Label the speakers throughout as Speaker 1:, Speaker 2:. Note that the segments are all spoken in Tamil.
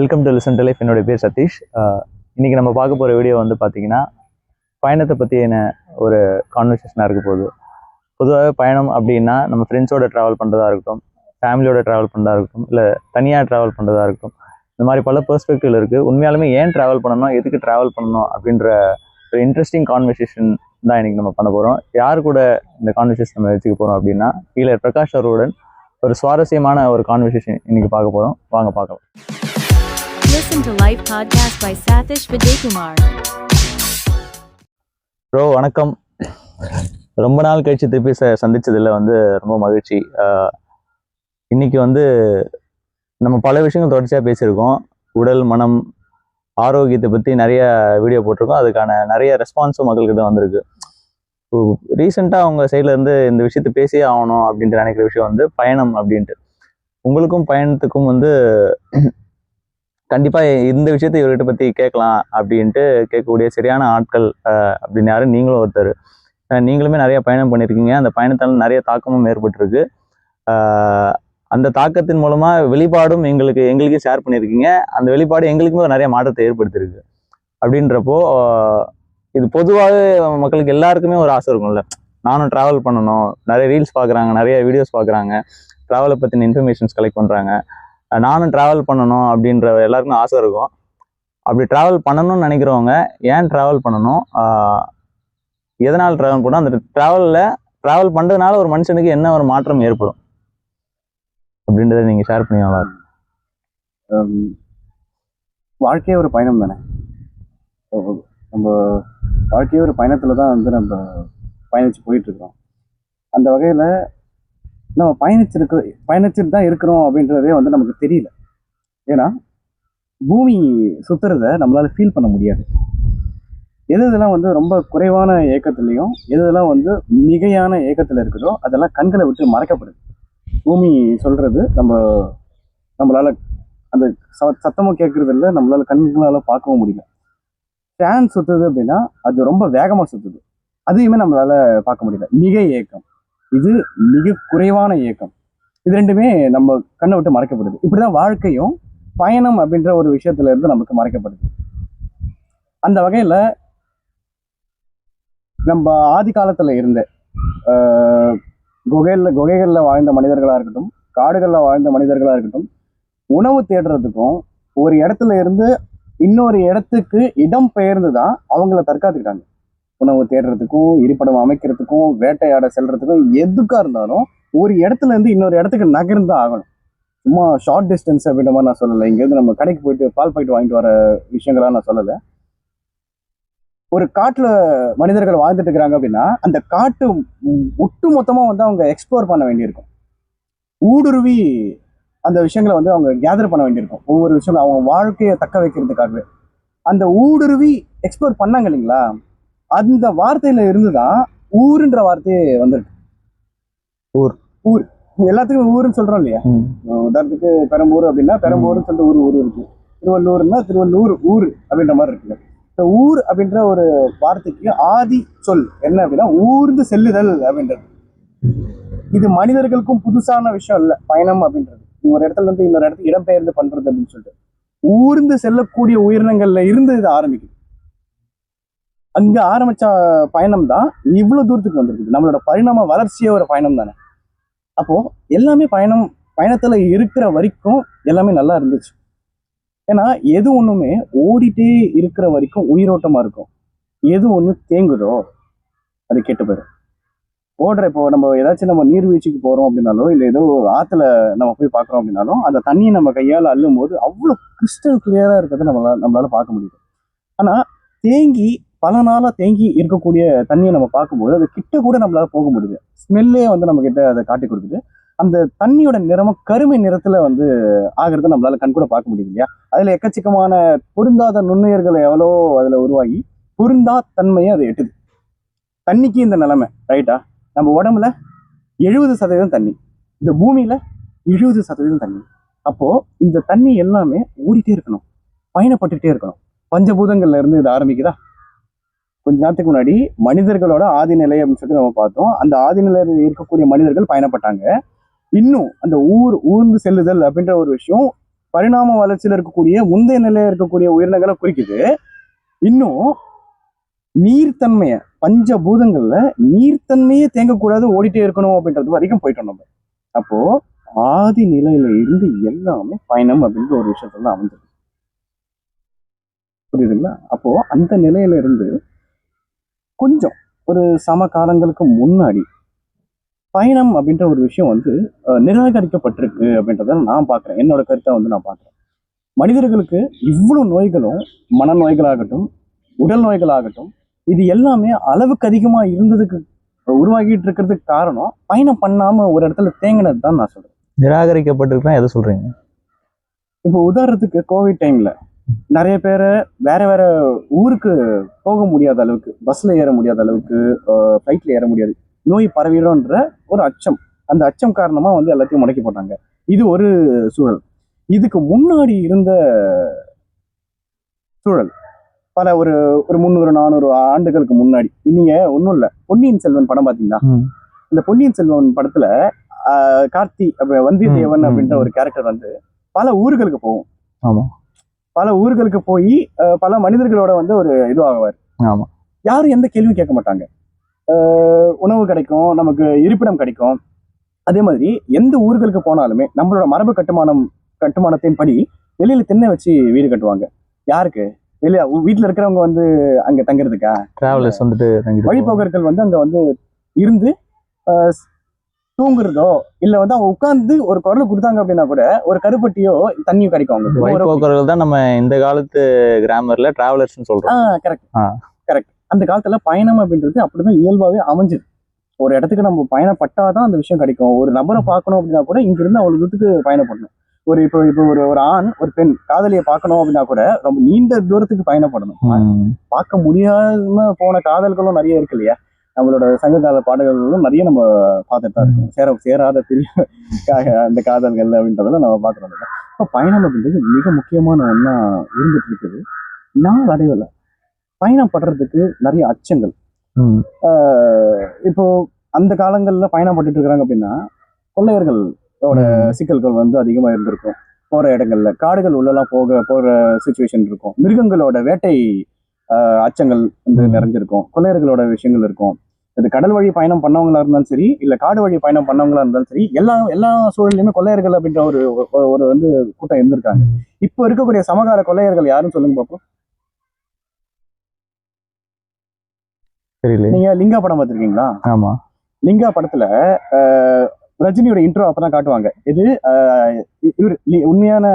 Speaker 1: Welcome to listen to life என்னோட பேர் சதீஷ். இன்றைக்கி நம்ம பார்க்க போகிற வீடியோ வந்து பார்த்தீங்கன்னா பயணத்தை பற்றியான ஒரு கான்வர்சேஷனாக இருக்க போகுது. பொதுவாக பயணம் அப்படின்னா நம்ம ஃப்ரெண்ட்ஸோட ட்ராவல் பண்ணுறதா இருக்கட்டும் ஃபேமிலியோட ட்ராவல் பண்ணுறதா இருக்கட்டும் இல்லை தனியாக ட்ராவல் பண்ணுறதா இருக்கட்டும் இந்த மாதிரி பல பெர்ஸ்பெக்டிவ் இருக்குது உண்மையாலுமே ஏன் ட்ராவல் பண்ணணும் எதுக்கு ட்ராவல் பண்ணணும் அப்படின்ற ஒரு இன்ட்ரெஸ்டிங் கான்வர்சேஷன் தான் இன்றைக்கி நம்ம பண்ண போகிறோம் யார் கூட இந்த கான்வர்சேஷன் நம்ம வச்சுக்க போகிறோம் அப்படின்னா கீழே பிரகாஷ் அவருடன் ஒரு சுவாரஸ்யமான ஒரு கான்வர்சேஷன் இன்றைக்கி பார்க்க போகிறோம் வாங்க பார்க்கலாம்.
Speaker 2: Listen to live Podcast by Satish Vijayakumar.
Speaker 1: Bro வணக்கம். ரொம்ப நாள் கழிச்சு திருப்பி ச சந்திச்சதில் வந்து ரொம்ப மகிழ்ச்சி. இன்னைக்கு வந்து நம்ம பல விஷயங்கள் தொடர்ச்சியாக பேசியிருக்கோம். உடல் மனம் ஆரோக்கியத்தை பற்றி நிறைய வீடியோ போட்டிருக்கோம். அதுக்கான நிறைய ரெஸ்பான்ஸும் மக்கள்கிட்ட வந்திருக்கு. ரீசெண்டாக அவங்க சைட்லேருந்து இந்த விஷயத்தை பேசியே ஆகணும் அப்படின்ட்டு நினைக்கிற விஷயம் வந்து பயணம் அப்படின்ட்டு. உங்களுக்கும் பயணத்துக்கும் வந்து கண்டிப்பாக இந்த விஷயத்தை இவர்கிட்ட பற்றி கேட்கலாம் அப்படின்ட்டு கேட்கக்கூடிய சரியான ஆட்கள் அப்படின்னு யாரும் நீங்களும் ஒருத்தர். நீங்களுமே நிறைய பயணம் பண்ணியிருக்கீங்க அந்த பயணத்தால் நிறைய தாக்கமும் ஏற்பட்டிருக்கு. அந்த தாக்கத்தின் மூலமாக வெளிப்பாடும் எங்களுக்கு எங்களுக்கே ஷேர் பண்ணியிருக்கீங்க அந்த வெளிப்பாடு எங்களுக்குமே நிறைய மாற்றத்தை ஏற்படுத்தியிருக்கு. அப்படின்றப்போ இது பொதுவாகவே மக்களுக்கு எல்லாருக்குமே ஒரு ஆசை இருக்கும்ல. நானும் ட்ராவல் பண்ணணும். நிறைய ரீல்ஸ் பார்க்குறாங்க நிறைய வீடியோஸ் பார்க்குறாங்க ட்ராவலை பற்றின இன்ஃபர்மேஷன்ஸ் கலெக்ட் பண்ணுறாங்க நானும் ட்ராவல் பண்ணணும் அப்படின்ற எல்லாருக்கும் ஆசை இருக்கும். அப்படி ட்ராவல் பண்ணணும்னு நினைக்கிறவங்க ஏன் ட்ராவல் பண்ணணும்? எதனால் ட்ராவல் பண்ணணும்? அந்த ட்ராவலில் ட்ராவல் பண்ணுறதுனால ஒரு மனுஷனுக்கு என்ன ஒரு மாற்றம் ஏற்படும்? அப்படின்றத நீங்கள் ஷேர் பண்ணி நல்லா இருக்கும்.
Speaker 3: வாழ்க்கையே ஒரு பயணம் தானே? நம்ம வாழ்க்கையே ஒரு பயணத்தில் தான் வந்து நம்ம பயணித்து போயிட்டுருக்கோம் அந்த வகையில் நம்ம பயணிச்சிருக்க பயணிச்சுட்டு தான் இருக்கிறோம் அப்படின்றதே வந்து நமக்கு தெரியல. ஏன்னா பூமி சுத்துறத நம்மளால் ஃபீல் பண்ண முடியாது. எது இதெல்லாம் வந்து ரொம்ப குறைவான ஏக்கத்துலையும் எது இதெல்லாம் வந்து மிகையான ஏக்கத்தில் இருக்குதோ அதெல்லாம் கண்களை விட்டு மறைக்கப்படுது. பூமி சொல்கிறது நம்ம நம்மளால் அந்த ச- சத்தமும் கேட்குறது இல்லை நம்மளால் கண்களால் பார்க்கவும் முடியல. ஃபேன் சுற்றுது அப்படின்னா அது ரொம்ப வேகமாக சுற்றுது அதையுமே நம்மளால் பார்க்க முடியல. மிக ஏக்கம். இது மிக குறைவான இயக்கம். இது ரெண்டுமே நம்ம கண்ணை விட்டு மறைக்கப்படுது. இப்படிதான் வாழ்க்கையும் பயணம் அப்படின்ற ஒரு விஷயத்துல இருந்து நமக்கு மறைக்கப்படுது. அந்த வகையில நம்ம ஆதி காலத்துல இருந்த ஆஹ், குகைகளில் வாழ்ந்த மனிதர்களா இருக்கட்டும் காடுகளில் வாழ்ந்த மனிதர்களாக இருக்கட்டும் உணவு தேடுறதுக்கும் ஒரு இடத்துல இருந்து இன்னொரு இடத்துக்கு இடம் பெயர்ந்து தான் அவங்கள தற்காத்துக்கிட்டாங்க. உணவு தேடுறதுக்கும் இருப்பிடம் அமைக்கிறதுக்கும் வேட்டையாட செல்றதுக்கும் எதுக்காக இருந்தாலும் ஒரு இடத்துல இருந்து இன்னொரு இடத்துக்கு நகர்ந்து தான் ஆகணும். சும்மா ஷார்ட் டிஸ்டன்ஸ் அப்படின்ற மாதிரி நான் சொல்லலை. இங்கேருந்து நம்ம கடைக்கு போயிட்டு பால் பாக்கெட் வாங்கிட்டு வர விஷயங்களா நான் சொல்லலை. ஒரு காட்டுல மனிதர்கள் வாழ்ந்துட்டு இருக்கிறாங்க அப்படின்னா அந்த காட்டு ஒட்டு மொத்தமா வந்து அவங்க எக்ஸ்ப்ளோர் பண்ண வேண்டியிருக்கும். ஊடுருவி அந்த விஷயங்களை வந்து அவங்க கேதர் பண்ண வேண்டியிருக்கும். ஒவ்வொரு விஷயம் அவங்க வாழ்க்கையை தக்க வைக்கிறதுக்காகவே. அந்த ஊடுருவி எக்ஸ்ப்ளோர் பண்ணாங்க இல்லைங்களா? அந்த வார்த்தையில இருந்துதான் ஊருன்ற வார்த்தையே வந்திருக்கு.
Speaker 1: ஊர்.
Speaker 3: ஊர். எல்லாத்துக்கும் ஊருன்னு சொல்றோம் இல்லையா. உதாரணத்துக்கு பெரம்பூர் அப்படின்னா பெரம்பூர்னு சொல்லிட்டு ஊர் ஊர் இருக்கு. திருவள்ளூர்னா திருவள்ளூர் ஊர் அப்படின்ற மாதிரி இருக்குல்ல இந்த ஊர் அப்படின்ற ஒரு வார்த்தைக்கு ஆதி சொல் என்ன அப்படின்னா ஊர்ந்து செல்லுதல் அப்படின்றது. இது மனிதர்களுக்கும் புதுசான விஷயம் இல்லை பயணம் அப்படின்றது. ஒரு இடத்துல இருந்து இன்னொரு இடத்துக்கு இடம்பெயர்ந்து பண்றது அப்படின்னு சொல்லிட்டு. ஊர்ந்து செல்லக்கூடிய உயிரினங்கள்ல இருந்து இது ஆரம்பிக்குது. அங்க ஆரம்பிச்ச பயணம் தான் இவ்வளவு தூரத்துக்கு வந்திருக்குது. நம்மளோட பரிணாம வளர்ச்சியே ஒரு பயணம் தானே அப்போ எல்லாமே பயணம் பயணத்துல இருக்கிற வரைக்கும் எல்லாமே நல்லா இருந்துச்சு. ஏன்னா எது ஒண்ணுமே ஓடிட்டே இருக்கிற வரைக்கும் உயிரோட்டமா இருக்கும். எது ஒண்ணு தேங்குதோ அது கெட்டு போயிடும். ஓடுற இப்போ நம்ம ஏதாச்சும் நம்ம நீர்வீழ்ச்சிக்கு போறோம் அப்படின்னாலோ இல்லை ஏதோ ஆத்துல நம்ம போய் பார்க்குறோம் அப்படின்னாலும் அந்த தண்ணியை நம்ம கையால் அள்ளும் போது அவ்வளோ கிறிஸ்டல் கிளியரா இருக்கிறத நம்மளால நம்மளால பார்க்க முடியுது. ஆனா தேங்கி பல நாளாக தேங்கி இருக்கக்கூடிய தண்ணியை நம்ம பார்க்கும்போது அது கிட்ட கூட நம்மளால போக முடியுது ஸ்மெல்லே வந்து நம்ம கிட்ட அதை காட்டி கொடுத்துட்டு அந்த தண்ணியோட நிறமும் கருமை நிறத்துல வந்து ஆகிறது நம்மளால கண் கூட பார்க்க முடியுது இல்லையா? அதுல எக்கச்சக்கமான பொருந்தாத நுண்ணுயிர்கள் எவ்வளோ அதுல உருவாகி பொருந்தா தன்மையை அது எட்டுது. தண்ணிக்கு இந்த நிலைமை ரைட்டா நம்ம உடம்புல எழுபது சதவீதம் தண்ணி. இந்த பூமியில எழுபது சதவீதம் தண்ணி. அப்போ இந்த தண்ணி எல்லாமே ஓடிட்டே இருக்கணும். பயணப்பட்டுகிட்டே இருக்கணும். பஞ்சபூதங்கள்ல இருந்து இது ஆரம்பிக்குதா? கொஞ்ச நேரத்துக்கு முன்னாடி மனிதர்களோட ஆதிநிலை அப்படின்னு சொல்லிட்டு நம்ம பார்த்தோம். அந்த ஆதிநிலையில் இருக்கக்கூடிய மனிதர்கள் பயணப்பட்டாங்க. இன்னும் அந்த ஊர் ஊர்ந்து செல்லுதல் அப்படின்ற ஒரு விஷயம் பரிணாம வளர்ச்சியில் இருக்கக்கூடிய முந்தைய நிலையில இருக்கக்கூடிய உயிரினங்களை குறிக்குது. இன்னும் நீர்த்தன்மையை பஞ்சபூதங்கள்ல நீர்த்தன்மையே தேங்கக்கூடாது ஓடிட்டே இருக்கணும் அப்படின்றது வரைக்கும் போயிட்டோம் நம்ம. அப்போ ஆதி நிலையில இருந்து எல்லாமே பயணம் அப்படின்ற ஒரு விஷயத்துல அமைஞ்சிருக்கு. புரியுதுங்களா? அப்போ அந்த நிலையில இருந்து கொஞ்சம் ஒரு சம காலங்களுக்கு முன்னாடி பயணம் அப்படின்ற ஒரு விஷயம் வந்து நிராகரிக்கப்பட்டிருக்கு அப்படின்றத நான் பார்க்குறேன் என்னோட கருத்தை வந்து நான் பார்க்குறேன் மனிதர்களுக்கு இவ்வளோ நோய்களும் மனநோய்களாகட்டும் உடல் நோய்களாகட்டும் இது எல்லாமே அளவுக்கு அதிகமாக இருந்ததுக்கு உருவாகிட்டு இருக்கிறதுக்கு காரணம் பயணம் பண்ணாம ஒரு இடத்துல தேங்கினது தான் நான் சொல்றேன்.
Speaker 1: நிராகரிக்கப்பட்டிருக்குன்னா எதை சொல்றீங்க?
Speaker 3: இப்போ உதாரணத்துக்கு கோவிட் டைம்ல நிறைய பேரை வேற வேற ஊருக்கு போக முடியாத அளவுக்கு பஸ்ல ஏற முடியாத அளவுக்கு ஃப்ளைட்ல ஏற முடியாது. நோய் பரவிடும்ன்ற ஒரு அச்சம். அந்த அச்சம் காரணமா வந்து எல்லாத்தையும் முடக்கி போட்டாங்க. இது ஒரு சூழல். இதுக்கு முன்னாடி இருந்த சூழல். பல ஒரு ஒரு முந்நூறு நானூறு ஆண்டுகளுக்கு முன்னாடி. நீங்க ஒன்றும் இல்லை. பொன்னியின் செல்வன் படம் பார்த்தீங்கன்னா. இந்த பொன்னியின் செல்வன் படத்துல கார்த்தி வந்தியத்தேவன் அப்படின்ற. ஒரு கேரக்டர் வந்து பல ஊர்களுக்கு போகும்.
Speaker 1: ஆமா.
Speaker 3: பல ஊர்களுக்கு போய் பல மனிதர்களோட வந்து ஒரு இதுவாகுவார்.
Speaker 1: ஆமா.
Speaker 3: யாரும் எந்த கேள்வியும் கேட்க மாட்டாங்க. உணவு கிடைக்கும் நமக்கு இருப்பிடம் கிடைக்கும். அதே மாதிரி எந்த ஊர்களுக்கு போனாலுமே நம்மளோட மரபு கட்டுமானம் கட்டுமானத்தின் படி வெளியில திண்ணை வச்சு வீடு கட்டுவாங்க. யாருக்கு? வெளிய வீட்டுல இருக்கிறவங்க வந்து அங்க தங்குறதுக்கா?
Speaker 1: டிராவலர்ஸ் வந்துட்டு.
Speaker 3: வழிபோக்கர்கள் வந்து அங்க வந்து இருந்து தூங்குறதோ இல்ல வந்து அவங்க உட்கார்ந்து ஒரு குரல் கொடுத்தாங்க அப்படின்னா கூட ஒரு கருப்பட்டியோ தண்ணியோ கிடைக்கும் அவங்களுக்கு.
Speaker 1: தான் நம்ம இந்த காலத்து கிராமர்ல டிராவலர்ஸ்னு சொல்றோம்.
Speaker 3: கரெக்ட். கரெக்ட் அந்த காலத்துல பயணம் அப்படின்றது அப்படிதான் இயல்பாவே அமைஞ்சுது. ஒரு இடத்துக்கு நம்ம பயணப்பட்டாதான் அந்த விஷயம் கிடைக்கும். ஒரு நபரை பார்க்கணும் அப்படின்னா கூட இங்க இருந்து அவ்வளவு தூரத்துக்கு பயணப்படணும். ஒரு இப்போ இப்போ ஒரு ஒரு ஆண் ஒரு பெண் காதலியை பார்க்கணும் அப்படின்னா கூட ரொம்ப நீண்ட தூரத்துக்கு பயணப்படணும். பார்க்க முடியாம போன காதல்களும் நிறைய இருக்கு இல்லையா? நம்மளோட சங்ககால பாடல்களும் நிறைய நம்ம பார்த்துட்டு தான் இருக்கோம். சேர சேராத பெரிய கா- அந்த காதல்கள் அப்படின்றதெல்லாம் நம்ம பார்க்குறோம் இப்போ பயணம் அப்படின்றது மிக முக்கியமான ஒன்றா இருந்துட்டு இருக்குது. நாள் அடைவில் பயணம் படுறதுக்கு நிறைய அச்சங்கள். இப்போ அந்த காலங்கள்ல பயணம் பட்டுட்டு இருக்கிறாங்க அப்படின்னா கொள்ளையர்களோட சிக்கல்கள் வந்து அதிகமா இருந்திருக்கும். போற இடங்கள்ல காடுகள் உள்ளெல்லாம் போக போற சுச்சுவேஷன் இருக்கும். மிருகங்களோட வேட்டை அச்சங்கள் வந்து. நிறைஞ்சிருக்கும். கொள்ளையர்களோட விஷயங்கள் இருக்கும். இது கடல் வழி பயணம் பண்ணவங்களா இருந்தாலும் சரி இல்ல காடு வழி பயணம் பண்ணவங்களா இருந்தாலும் சரி எல்லா எல்லா சூழல்லையுமே கொள்ளையர்கள் அப்படின்ற ஒரு ஒரு- வந்து கூட்டம் இருந்திருக்காங்க. இப்போ இருக்கக்கூடிய சமகால கொள்ளையர்கள் யாருன்னு சொல்லுங்க பார்ப்போம்
Speaker 1: தெரியல
Speaker 3: நீங்க லிங்கா படம் பார்த்திருக்கீங்களா?
Speaker 1: ஆமா.
Speaker 3: லிங்கா படத்துல ஆஹ், ரஜினியோட இன்ட்ரோ அப்பதான் காட்டுவாங்க. இது இவரு உண்மையான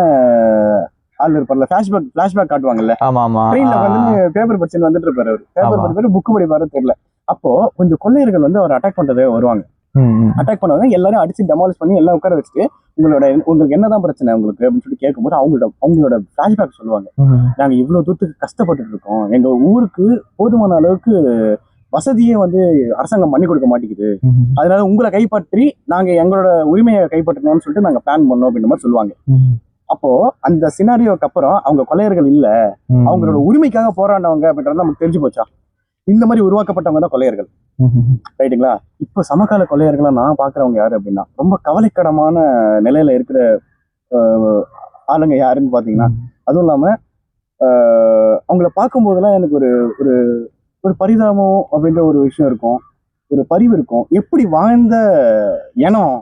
Speaker 3: ஆள் இருப்பார்ல ஃபிளாஷ்பேக் ஃபிளாஷ்பேக் காட்டுவாங்கல்ல.
Speaker 1: ஆமா ஆமா
Speaker 3: ட்ரெயின்ல வந்து பேப்பர் படிச்சுன்னு வந்துட்டு இருப்பாரு அவர். பேப்பர். படிப்பாரு புக் படிப்பாரு தெரியல. அப்போ கொஞ்சம் கொள்ளையர்கள் வந்து அவர் அட்டாக் பண்றதே வருவாங்க. அட்டாக் பண்ணுவாங்க எல்லாரும் அடிச்சு டெமாலிஷ் பண்ணி எல்லாம் உட்கார வச்சுட்டு உங்களோட உங்களுக்கு என்னதான் பிரச்சனை உங்களுக்கு அப்படின்னு சொல்லி கேட்கும்போது அவங்களோட அவங்களோட ஃபிளாஷ்பேக் சொல்லுவாங்க. நாங்க இவ்வளவு தூரத்துக்கு கஷ்டப்பட்டுட்டு இருக்கோம் எங்க ஊருக்கு போதுமான அளவுக்கு வசதியே வந்து அரசாங்கம் பண்ணி கொடுக்க மாட்டேங்குது. அதனால உங்களை கைப்பற்றி நாங்க எங்களோட உரிமையை கைப்பற்றணும்னு சொல்லிட்டு நாங்க பிளான் பண்ணோம் அப்படின்ற மாதிரி சொல்லுவாங்க. அப்போ அந்த சினாரியோக்கு அப்புறம் அவங்க கொள்ளையர்கள் இல்ல. அவங்களோட உரிமைக்காக போராடினவங்க அப்படின்றது நமக்கு தெரிஞ்சு போச்சா இந்த மாதிரி உருவாக்கப்பட்டவங்க தான் கொள்ளையர்கள். ரைட்டுங்களா? இப்போ சமகால கொள்ளையர்களை நான் பாக்குறவங்க யாரு அப்படின்னா ரொம்ப கவலைக்கிடமான நிலையில இருக்கிற ஆளுங்க யாருன்னு பாத்தீங்கன்னா அதுவும் இல்லாம அவங்கள பார்க்கும்போதெல்லாம் எனக்கு ஒரு ஒரு ஒரு பரிதாபம் அப்படின்ற ஒரு விஷயம் இருக்கும். ஒரு பரிவு இருக்கும். எப்படி வாழ்ந்த இனம்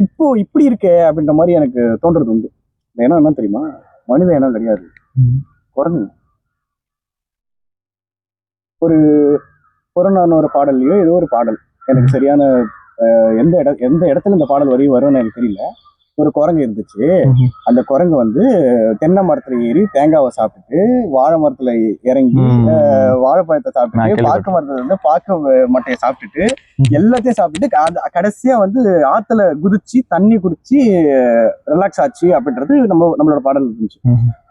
Speaker 3: இப்போ இப்படி இருக்கே அப்படின்ற மாதிரி எனக்கு தோன்றது உண்டு. இந்த இனம் என்ன தெரியுமா? மனித இனம் கிடையாது. குரங்கு. ஒரு புறநானூறு பாடல்லையோ ஏதோ ஒரு பாடல் எனக்கு சரியான எந்த இட எந்த இடத்துல இந்த பாடல் வரையும் வரும்னு எனக்கு தெரியல ஒரு குரங்கு இருந்துச்சு. அந்த குரங்கு வந்து தென்னை மரத்துல ஏறி தேங்காவை சாப்பிட்டுட்டு வாழை மரத்துல இறங்கி. வாழைப்பழத்தை சாப்பிட்டுட்டு. பாக்கு மரத்துல இருந்து பாக்கு மட்டையை சாப்பிட்டுட்டு. எல்லாத்தையும் சாப்பிட்டுட்டு கடைசியா வந்து ஆத்துல குதிச்சு தண்ணி குடிச்சு ரிலாக்ஸ் ஆச்சு அப்படின்றது நம்ம நம்மளோட பாடல் இருந்துச்சு.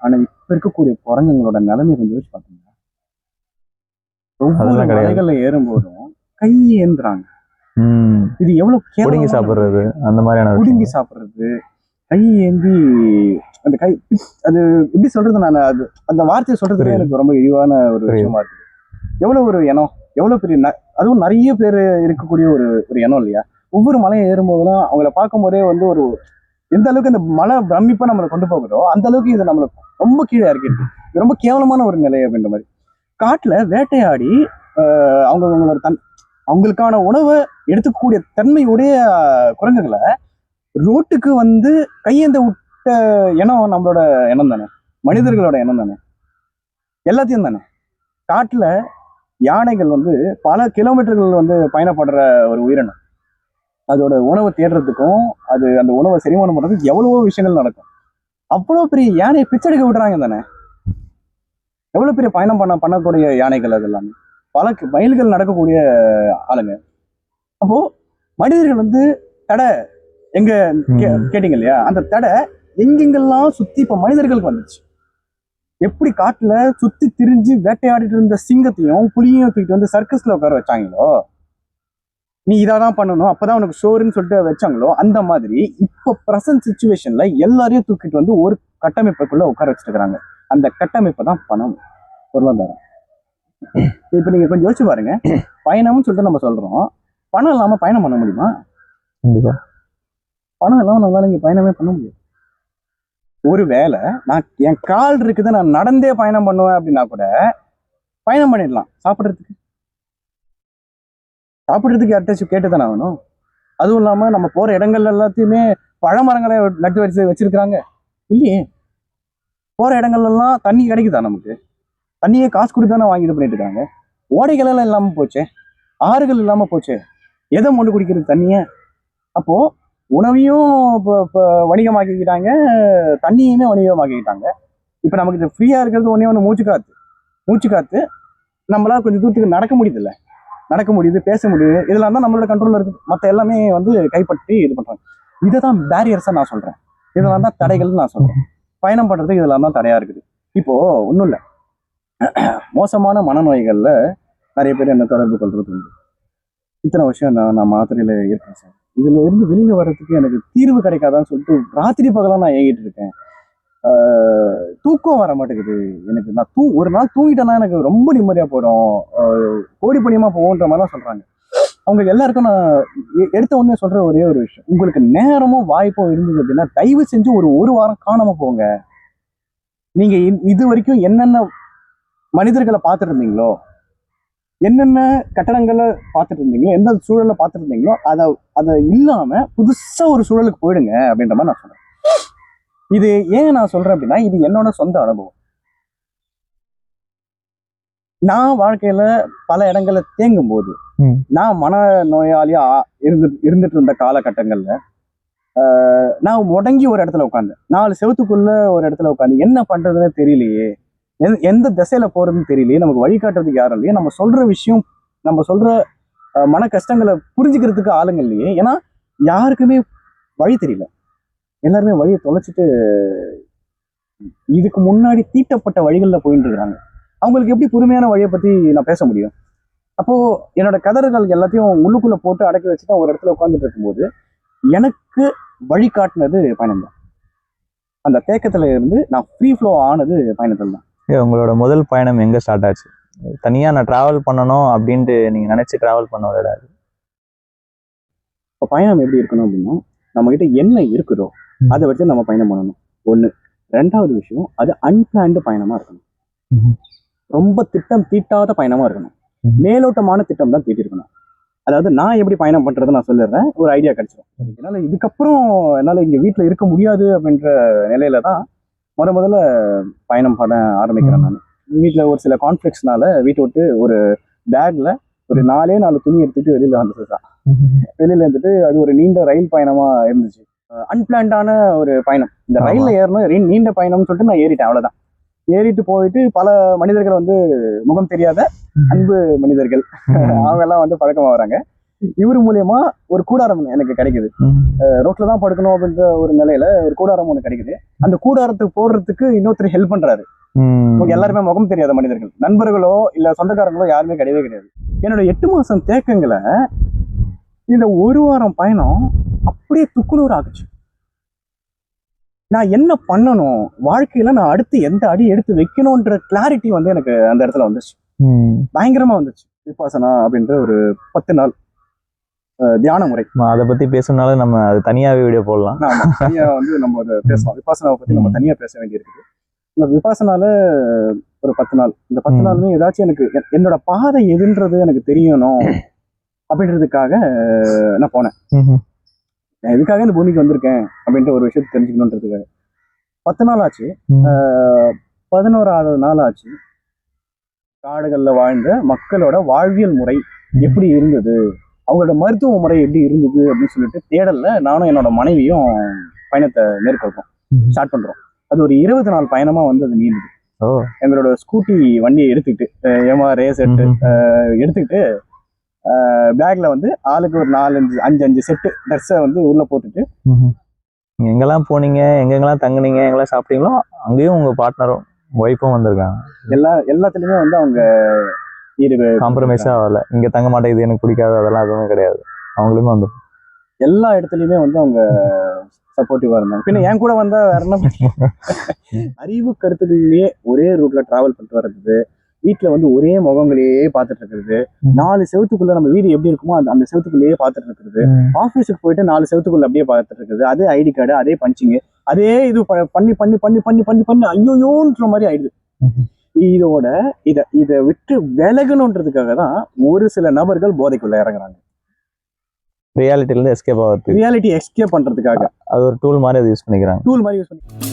Speaker 3: ஆனா இப்ப இருக்கக்கூடிய குரங்குங்களோட நிலைமை கொஞ்சம் யோசிச்சு பாத்தீங்கன்னா ஒவ்வொரு. மலைகள்ல ஏறும்போதும் கை ஏந்துறாங்க. இது எவ்வளவு
Speaker 1: புடுங்கி சாப்பிடுறது அந்த மாதிரியான
Speaker 3: புடுங்கி. சாப்பிடுறது கை ஏந்தி அந்த கை அது எப்படி சொல்றது நான் அது அந்த வார்த்தையை
Speaker 1: புரியுது.
Speaker 3: எனக்கு ரொம்ப இழிவான ஒரு. விஷயமா இருக்கு எவ்வளவு ஒரு இனம் எவ்வளவு பெரிய அதுவும் நிறைய பேர் இருக்கக்கூடிய ஒரு ஒரு இனம் இல்லையா ஒவ்வொரு மலையை ஏறும்போதெல்லாம் அவங்கள பார்க்கும் போதே வந்து ஒரு எந்த அளவுக்கு அந்த மன பிரமிப்பை நம்மளை கொண்டு போகுதோ அந்த அளவுக்கு இது நம்மளை ரொம்ப கீழே இறக்கிடுது இது ரொம்ப கேவலமான ஒரு நிலை அப்படின்ற மாதிரி காட்டுல வேட்டையாடி ஆஹ் அவங்க அவங்களோட தன் அவங்களுக்கான உணவை எடுத்துக்கக்கூடிய தன்மையுடைய குரங்குகளை ரோட்டுக்கு வந்து கையேந்த விட்ட இனம் நம்மளோட இனம் தானே? மனிதர்களோட இனம் தானே? எல்லாத்தையும் தானே? காட்டுல யானைகள் வந்து பல கிலோமீட்டர்கள் வந்து பயணப்படுற ஒரு உயிரினம். அதோட உணவை தேடுறதுக்கும் அது அந்த உணவை செரிமானம் பண்றதுக்கு எவ்வளவோ விஷயங்கள் நடக்கும். அவ்வளோ பெரிய யானையை பிச்சடிக்க விடுறாங்க தானே? எவ்வளவு பெரிய பயணம் பண்ண பண்ணக்கூடிய யானைகள் அது எல்லாமே பல மைல்கள் நடக்கக்கூடிய ஆளுங்க. அப்போ மனிதர்கள் வந்து தடை எங்க. கேட்டீங்க இல்லையா? அந்த தடை எங்கெங்கெல்லாம் சுத்தி இப்ப மனிதர்களுக்கு வந்துச்சு? எப்படி காட்டுல சுத்தி திரிஞ்சு வேட்டையாடிட்டு இருந்த சிங்கத்தையும் புலியையும் தூக்கிட்டு வந்து சர்க்கஸ்ல உட்கார வச்சாங்களோ? நீ இதான் பண்ணணும் அப்பதான் உனக்கு சோறுன்னு சொல்லிட்டு வச்சாங்களோ? அந்த மாதிரி இப்ப பிரசன்ட் சுச்சுவேஷன்ல எல்லாரையும் தூக்கிட்டு வந்து ஒரு கட்டமைப்புக்குள்ள உட்கார வச்சுட்டு அந்த கட்டமைப்பு தான் பணம் பொருளாதாரம். இப்ப நீங்க கொஞ்சம் யோசிச்சு பாருங்க. பயணம்னு சொல்லிட்டு நம்ம சொல்றோம். பணம் இல்லாம பயணம் பண்ண முடியுமா?
Speaker 1: கண்டிப்பா.
Speaker 3: பணம் இல்லாம நம்மளால இங்க பயணமே பண்ண முடியாது. ஒரு வேளை நான் என் கால் இருக்குது நான் நடந்தே பயணம் பண்ணுவேன் அப்படின்னா கூட பயணம் பண்ணிடலாம். சாப்பிட்றதுக்கு. சாப்பிட்றதுக்கு யார்ட்டாச்சும் கேட்டு தானே ஆகணும்? அதுவும் இல்லாம நம்ம போற இடங்கள் எல்லாத்தையுமே பழமரங்களை நட்டு வச்சு வச்சிருக்கிறாங்க. இல்லையே? போகிற இடங்கள்லாம் தண்ணி கிடைக்குதா நமக்கு? தண்ணியே காசு கொடுத்து தானே வாங்கி இது பண்ணிட்டு இருக்காங்க ஓடைகளெல்லாம் இல்லாமல் போச்சே. ஆறுகள் இல்லாமல் போச்சே. எதை மொண்டு குடிக்கிறது தண்ணியை? அப்போது உணவையும் இப்போ இப்போ வணிகமாக்கிக்கிட்டாங்க. தண்ணியுமே வணிகமாக்கிக்கிட்டாங்க. இப்போ நமக்கு இது ஃப்ரீயா இருக்கிறது ஒன்றே ஒன்று மூச்சு காத்து. மூச்சு காத்து நம்மளால் கொஞ்சம் தூரத்துக்கு நடக்க முடியுதுல்ல. நடக்க முடியுது பேச முடியுது. இதெல்லாம் தான் நம்மளோட கண்ட்ரோலில் இருக்குது மற்ற எல்லாமே வந்து கைப்பற்றி இது பண்ணுறாங்க இதை தான் பேரியர்ஸாக நான் சொல்றேன். இதெல்லாம் தான் தடைகள்னு நான் சொல்கிறேன் பயணம் பண்ணுறதுக்கு இதெல்லாம் தான் தடையாக இருக்குது. இப்போது ஒன்றும் இல்லை. மோசமான மனநோய்களில் நிறைய பேர் என்ன தொடர்பு கொள்வது உண்டு. இத்தனை வருஷம் நான் நான் மாத்திரையில் இருக்கேன் சார் இதில் இருந்து வெளியில் வர்றதுக்கு எனக்கு தீர்வு கிடைக்காதான்னு சொல்லிட்டு ராத்திரி பகலாக நான் ஏங்கிட்டு இருக்கேன். தூக்கம் வர மாட்டேங்குது எனக்கு. நான் தூ ஒரு நாள் தூங்கிட்டேன்னா எனக்கு ரொம்ப நிம்மதியாக போயிடும். கோடி புண்ணியமா போகுன்ற மாதிரிலாம் சொல்கிறாங்க அவங்க எல்லாருக்கும் நான் எ- எடுத்த உடனே சொல்ற ஒரே ஒரு விஷயம். உங்களுக்கு நேரமும் வாய்ப்பும் இருந்தது அப்படின்னா தயவு செஞ்சு ஒரு ஒரு வாரம் காணாம போங்க. நீங்க இது வரைக்கும் என்னென்ன மனிதர்களை பார்த்துட்டு இருந்தீங்களோ என்னென்ன கட்டடங்களை பார்த்துட்டு இருந்தீங்களோ எந்த சூழலை பார்த்துட்டு இருந்தீங்களோ அதை அதை இல்லாம புதுசா ஒரு சூழலுக்கு போயிடுங்க அப்படின்ற மாதிரி நான் சொல்றேன். இது ஏன் நான் சொல்றேன் அப்படின்னா இது என்னோட சொந்த அனுபவம். நான் வாழ்க்கையில பல இடங்கள்ல தேங்கும் போது. நான் மன நோயாளியா இருந்து இருந்துட்டு இருந்த காலகட்டங்கள்ல ஆஹ், நான் முடங்கி ஒரு இடத்துல உட்காந்தேன் நாலு செவத்துக்குள்ள ஒரு இடத்துல உட்காந்து என்ன பண்றதுன்னு தெரியலையே. எந்த- எந்த திசையில போறதுன்னு தெரியலையே. நமக்கு வழிகாட்டுறதுக்கு யாரும் இல்லையே. நம்ம சொல்ற விஷயம் நம்ம சொல்ற மன கஷ்டங்களை புரிஞ்சுக்கிறதுக்கு ஆளுங்க இல்லையே. ஏன்னா யாருக்குமே வழி தெரியல. எல்லாருமே வழியை தொலைச்சிட்டு இதுக்கு முன்னாடி தீட்டப்பட்ட வழிகளில் போயிட்டு இருக்காங்க அவங்களுக்கு எப்படி புதுமையான வழியை பத்தி நான் பேச முடியும்? அப்போ என்னோட கதறுகள் எல்லாத்தையும் உள்ளுக்குள்ள போட்டு அடக்கி வச்சுட்டு ஒரு இடத்துல உட்காந்துட்டு இருக்கும்போது எனக்கு வழிகாட்டினது பயணம் தான் அந்த தேக்கத்துல இருந்து நான் ஃப்ரீ ஃப்ளோ ஆனது பயணத்தில் தான்
Speaker 1: உங்களோட முதல் பயணம் எங்க ஸ்டார்ட் ஆச்சு? தனியா நான் டிராவல் பண்ணணும் அப்படின்ட்டு நீங்க நினைச்சு டிராவல் பண்ண ஒரு இடம்.
Speaker 3: இப்போ பயணம் எப்படி இருக்கணும் அப்படின்னா நம்ம கிட்ட என்ன இருக்குதோ. அதை வச்சு நம்ம பயணம் பண்ணணும். ஒண்ணு. ரெண்டாவது விஷயம் அது அன்பிளான்டு பயணமா இருக்கணும். ரொம்ப திட்டம் தீட்டாத பயணமா இருக்கணும். மேலோட்டமான திட்டம் தான் தீட்டிருக்கணும் அதாவது நான் எப்படி பயணம் பண்றதை நான் சொல்லிடுறேன். ஒரு ஐடியா கிடைச்சிடும் என்னால இதுக்கப்புறம் என்னால இங்க வீட்ல இருக்க முடியாது அப்படின்ற நிலையில தான் முத முதல்ல பயணம் பண்ண ஆரம்பிக்கிறேன் நான். வீட்ல ஒரு சில கான்ஃபிளிக்ஸ்னால வீட்டை விட்டு ஒரு பேக்ல ஒரு நாலே நாலு துணி எடுத்துட்டு வெளியில வந்து தான் வெளியில இருந்துட்டு அது ஒரு நீண்ட ரயில் பயணமா இருந்துச்சு. அன்பிளான்டான ஒரு பயணம். இந்த. ரயில்ல ஏறணும் நீண்ட பயணம்னு சொல்லிட்டு நான் ஏறிட்டேன். அவ்வளவுதான். ஏறிட்டு போயிட்டு பல மனிதர்கள் வந்து முகம் தெரியாத அன்பு மனிதர்கள். அவங்க எல்லாம் வந்து பழக்கமா வராங்க. இவர் மூலியமா ஒரு கூடாரம் எனக்கு கிடைக்குது. ரோட்ல தான் படுக்கணும் அப்படின்ற ஒரு நிலையில ஒரு கூடாரம் ஒன்று கிடைக்குது. அந்த கூடாரத்துக்கு போடுறதுக்கு இன்னொருத்தர் ஹெல்ப் பண்றாரு. எல்லாருமே முகம் தெரியாத மனிதர்கள். நண்பர்களோ இல்ல சொந்தக்காரங்களோ யாருமே கிடையவே கிடையாது. என்னோட எட்டு மாசம் தேக்கங்களை இந்த ஒரு வாரம் பயணம் அப்படியே துக்குநூறு ஆகுச்சு நான் என்ன பண்ணணும்? வாழ்க்கையில நான் அடுத்து எந்த அடி எடுத்து வைக்கணும்ன்ற கிளாரிட்டி வந்து எனக்கு அந்த இடத்துல வந்துச்சு. பயங்கரமா வந்துச்சு. விபாசனா அப்படின்ற ஒரு பத்து நாள் தியான முறை.
Speaker 1: அதை பத்தி பேசணும்னாலும் நம்ம அது தனியாவே வீடியோ போடலாம்.
Speaker 3: தனியா வந்து நம்ம அதை பேசலாம். விபாசனாவை பத்தி நம்ம தனியா பேச வேண்டியிருக்குது. இந்த விபாசனால ஒரு பத்து நாள். இந்த பத்து. நாளுமே ஏதாச்சும் எனக்கு என்- என்னோட பாதை எதுன்றது எனக்கு தெரியணும் அப்படின்றதுக்காக நான் போனேன். நான் எதுக்காக இந்த பூமிக்கு வந்திருக்கேன் அப்படின்ற ஒரு விஷயத்தை தெரிஞ்சுக்கணுன்றதுக்காக. பத்து நாள் ஆச்சு. பதினோராவது நாள் ஆச்சு. காடுகள்ல வாழ்ந்த மக்களோட வாழ்வியல் முறை எப்படி இருந்தது? அவங்களோட மருத்துவ முறை எப்படி இருந்தது அப்படின்னு சொல்லிட்டு தேடல்ல நானும் என்னோட மனைவியும் பயணத்தை மேற்கொள்றோம். ஸ்டார்ட் பண்றோம். அது ஒரு இருபது நாள் பயணமா வந்து அது நீளுது
Speaker 1: ஓ.
Speaker 3: எங்களோட ஸ்கூட்டி வண்டியை எடுத்துக்கிட்டு எமா ரேஸ்
Speaker 1: ம்ஹும்.
Speaker 3: எடுத்துக்கிட்டு பேக்ல வந்து ஆளுக்கு ஒரு நாலஞ்சு அஞ்சு அஞ்சு செட்டு ட்ரெஸ்ஸை வந்து உள்ள போட்டுட்டு
Speaker 1: எங்கெல்லாம் போனீங்க எங்கெங்கெல்லாம் தங்குனீங்க எங்கெல்லாம் சாப்பிட்டீங்களோ அங்கேயும் உங்க பார்ட்னரும் ஒய்ஃபும் வந்திருக்காங்க.
Speaker 3: எல்லா எல்லாத்துலயுமே வந்து அவங்க ஈடு
Speaker 1: காம்ப்ரமைஸா ஆகல இங்க தங்க மாட்டேன் இது எனக்கு பிடிக்காது அதெல்லாம் எதுவுமே கிடையாது. அவங்களுமே வந்து
Speaker 3: எல்லா இடத்துலயுமே வந்து அவங்க சப்போர்ட்டிவா இருந்தாங்க. பின்ன என் கூட வந்தா வேற என்ன அறிவு கருத்துக்களிலேயே ஒரே ரூட்ல டிராவல் பண்ணிட்டு வர்றது வீட்டுல வந்து ஒரே முகங்களையே பார்த்துட்டு இருக்கிறது. நாலு செவத்துக்குள்ள நம்ம வீடு எப்படி இருக்குமோ அந்த அந்த செவத்துக்குள்ளேயே பார்த்துட்டு இருக்கிறது.
Speaker 1: ம்.
Speaker 3: ஆஃபீஸுக்கு போயிட்டு நாலு செவத்துக்குள்ள அப்படியே பார்த்துட்டு இருக்குது அதே ஐடி கார்டு அதே பஞ்சிங்கு அதே இது பண்ணி பண்ணி பண்ணி பண்ணி பண்ணி பண்ணி ஐயோயோன்ற மாதிரி ஆயிடுது. இதோட இத இதை விட்டு விலகணுன்றதுக்காக தான் ஒரு சில நபர்கள் போதைக்குள்ள இறங்குறாங்க.
Speaker 1: ரியாலிட்டில இருந்து எஸ்கேப் ஆகிறது
Speaker 3: ரியாலிட்டி எஸ்கேப் பண்றதுக்காக.
Speaker 1: அது ஒரு டூல் மாதிரி அதை யூஸ் பண்ணிக்கிறாங்க.
Speaker 3: டூல் மாதிரி யூஸ் பண்ணி